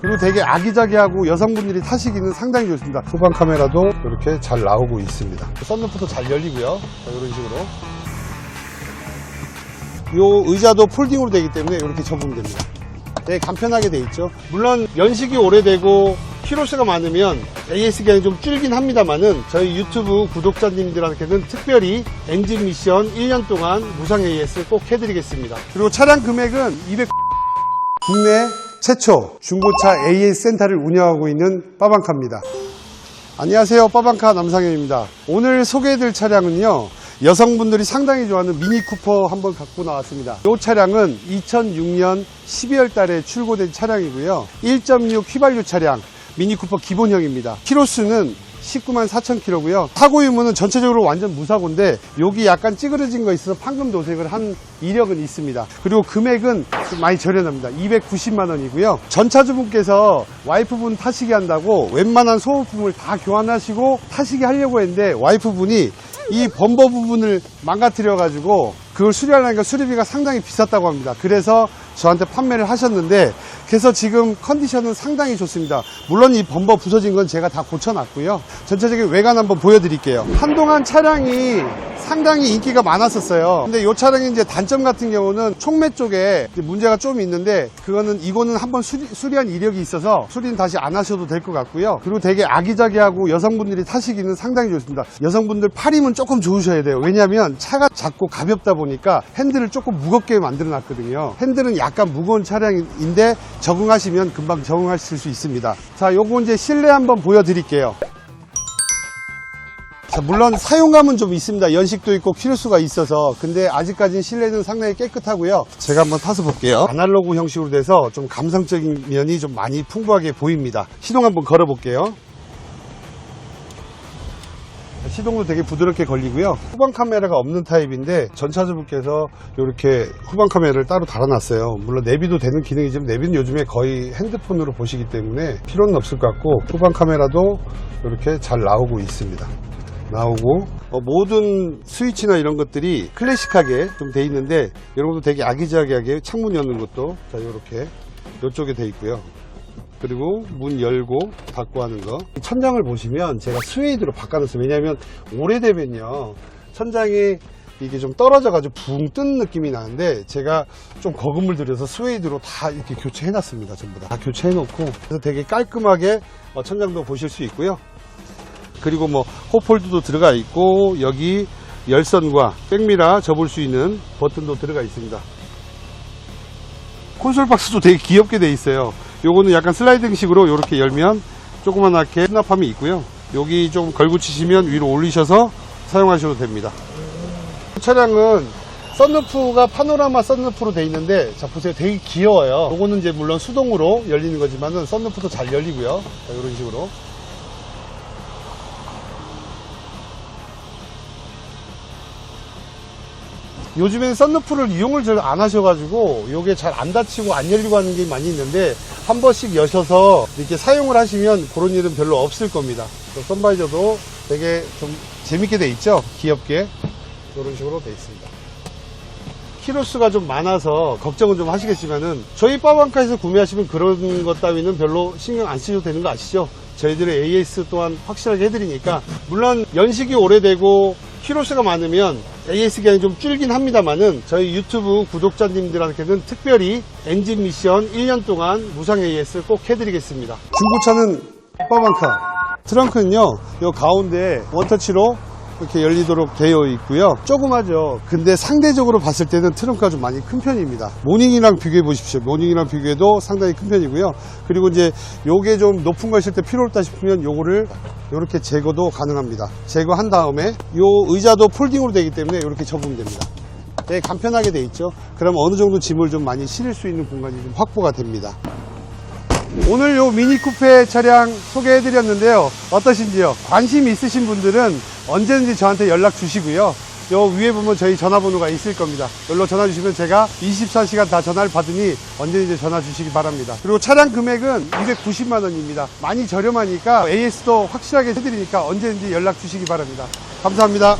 그리고 되게 아기자기하고 여성분들이 타시기는 상당히 좋습니다. 후방 카메라도 이렇게 잘 나오고 있습니다. 썬루프도 잘 열리고요. 자, 이런 식으로. 요 의자도 폴딩으로 되기 때문에 이렇게 접으면 됩니다. 되게 간편하게 돼 있죠. 물론 연식이 오래되고 키로수가 많으면 AS 기간이 좀 줄긴 합니다만은 저희 유튜브 구독자님들한테는 특별히 엔진 미션 1년 동안 무상 AS 꼭 해드리겠습니다. 그리고 차량 금액은 200 국내 최초 중고차 AS 센터를 운영하고 있는 빠방카입니다. 안녕하세요. 빠방카 남상현입니다. 오늘 소개해드릴 차량은요. 여성분들이 상당히 좋아하는 미니 쿠퍼 한번 갖고 나왔습니다. 이 차량은 2006년 12월 달에 출고된 차량이고요. 1.6 휘발유 차량 미니 쿠퍼 기본형입니다. 키로수는 19만 4천 킬로고요. 사고 유무는 전체적으로 완전 무사고인데 여기 약간 찌그러진 거 있어서 판금 도색을 한 이력은 있습니다. 그리고 금액은 좀 많이 저렴합니다. 290만 원이고요. 전차주분께서 와이프분 타시게 한다고 웬만한 소모품을 다 교환하시고 타시게 하려고 했는데 와이프분이 이 범버 부분을 망가뜨려 가지고 그걸 수리하려니까 수리비가 상당히 비쌌다고 합니다. 그래서 저한테 판매를 하셨는데 그래서 지금 컨디션은 상당히 좋습니다. 물론 이 범버 부서진 건 제가 다 고쳐놨고요. 전체적인 외관 한번 보여드릴게요. 한동안 차량이 상당히 인기가 많았었어요. 근데 이 차량의 이제 단점 같은 경우는 총매 쪽에 문제가 좀 있는데 그거는 이거는 한번 수리, 수리한 이력이 있어서 수리는 다시 안 하셔도 될 것 같고요. 그리고 되게 아기자기하고 여성분들이 타시기는 상당히 좋습니다. 여성분들 팔힘은 조금 좋으셔야 돼요. 왜냐하면 차가 작고 가볍다 보니 까 핸들을 조금 무겁게 만들어 놨거든요. 핸들은 약간 무거운 차량인데 적응하시면 금방 적응하실 수 있습니다. 자, 요거 이제 실내 한번 보여드릴게요. 자, 물론 사용감은 좀 있습니다. 연식도 있고 키로수가 있어서. 근데 아직까지는 실내는 상당히 깨끗하고요. 제가 한번 타서 볼게요. 아날로그 형식으로 돼서 좀 감성적인 면이 좀 많이 풍부하게 보입니다. 시동 한번 걸어 볼게요. 시동도 되게 부드럽게 걸리고요. 후방 카메라가 없는 타입인데 전차주분께서 이렇게 후방 카메라를 따로 달아놨어요. 물론 내비도 되는 기능이지만 내비는 요즘에 거의 핸드폰으로 보시기 때문에 필요는 없을 것 같고 후방 카메라도 이렇게 잘 나오고 있습니다. 나오고 어, 모든 스위치나 이런 것들이 클래식하게 좀 돼 있는데 것도 되게 아기자기하게 창문 여는 것도 자 이렇게 이쪽에 돼 있고요. 그리고 문 열고 닫고 하는 거. 천장을 보시면 제가 스웨이드로 바꿔놨어요. 왜냐하면 오래되면요. 천장이 이게 좀 떨어져 가지고 붕 뜬 느낌이 나는데 제가 좀 거금을 들여서 스웨이드로 다 이렇게 교체해 놨습니다 전부 다, 다 교체해 놓고. 그래서 되게 깔끔하게 어, 천장도 보실 수 있고요. 그리고 뭐 호폴드도 들어가 있고 여기 열선과 백미라 접을 수 있는 버튼도 들어가 있습니다. 콘솔 박스도 되게 귀엽게 돼 있어요. 요거는 약간 슬라이딩 식으로 이렇게 열면 조그만하게 수납함이 있고요. 여기 좀 걸고 치시면 위로 올리셔서 사용하셔도 됩니다. 이 차량은 썬루프가 파노라마 썬루프로 돼 있는데 자 보세요 되게 귀여워요 요거는 이제 물론 수동으로 열리는 거지만은 썬루프도 잘 열리고요 자, 이런 식으로 요즘에는 썬루프를 이용을 잘 안 하셔가지고 요게 잘 안 닫히고 안 열리고 하는 게 많이 있는데 한 번씩 여셔서 이렇게 사용을 하시면 그런 일은 별로 없을 겁니다. 또 선바이저도 되게 좀 재밌게 돼 있죠? 귀엽게 이런 식으로 돼 있습니다. 키로수가 좀 많아서 걱정은 좀 하시겠지만은 저희 빠방카에서 구매하시면 그런 것 따위는 별로 신경 안 쓰셔도 되는 거 아시죠? 저희들의 AS 또한 확실하게 해드리니까 물론 연식이 오래되고 키로수가 많으면 AS 기간이 좀 줄긴 합니다만은 저희 유튜브 구독자님들한테는 특별히 엔진 미션 1년 동안 무상 AS 꼭 해드리겠습니다. 중고차는 빠방카 트렁크는요 요 가운데 원터치로 이렇게 열리도록 되어 있고요. 조그마죠. 근데 상대적으로 봤을 때는 트렁크가 좀 많이 큰 편입니다. 모닝이랑 비교해 보십시오. 모닝이랑 비교해도 상당히 큰 편이고요. 그리고 이제 요게 좀 높은 거 있을 때 필요 없다 싶으면 요거를 이렇게 제거도 가능합니다. 제거한 다음에 요 의자도 폴딩으로 되기 때문에 이렇게 접으면 됩니다. 되게 간편하게 돼 있죠. 그럼 어느 정도 짐을 좀 많이 실을 수 있는 공간이 좀 확보가 됩니다. 오늘 요 미니 쿠페 차량 소개해 드렸는데요. 어떠신지요? 관심 있으신 분들은 언제든지 저한테 연락 주시고요. 요 위에 보면 저희 전화번호가 있을 겁니다. 여기로 전화 주시면 제가 24시간 다 전화를 받으니 언제든지 전화 주시기 바랍니다. 그리고 차량 금액은 290만 원입니다. 많이 저렴하니까 AS도 확실하게 해드리니까 언제든지 연락 주시기 바랍니다. 감사합니다